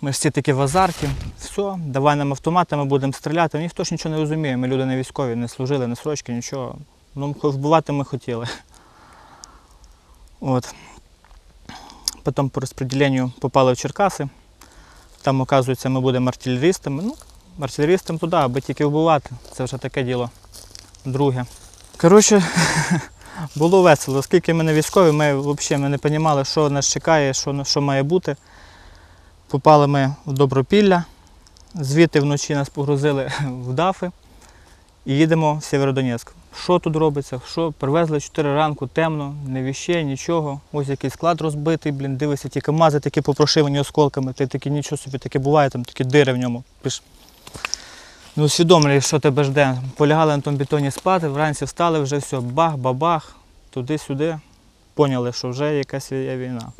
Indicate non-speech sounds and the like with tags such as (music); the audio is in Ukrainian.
Ми всі такі в азарті. Все, давай нам автоматами будемо стріляти. Ніхто ж нічого не розуміє. Ми люди не військові, не служили, не срочки, нічого. Ну, вбивати ми хотіли. От. Потім по розподіленню попали в Черкаси. Там, оказується, ми будемо артилерістами. Ну, артилерістам туди, аби тільки вбивати. Це вже таке діло. Друге. Коротше, (laughs) було весело. Оскільки ми не військові, ми взагалі не розуміли, що нас чекає, що, що має бути. Попали ми в Добропілля, звідти вночі нас погрузили (laughs) в дафи і їдемо в Сєвєродонецьк. Що тут робиться? Що привезли 4 ранку, темно, не віще, нічого. Ось якийсь склад розбитий, блін, дивишся, ті камази такі попрошивані осколками, ти такі нічого собі таке буває, там такі дири в ньому. Пиш. Не усвідомлюєш, що тебе жде. Полягали на тому бетоні спати, вранці встали, вже все, бах, бабах, туди-сюди. Поняли, що вже якась війна.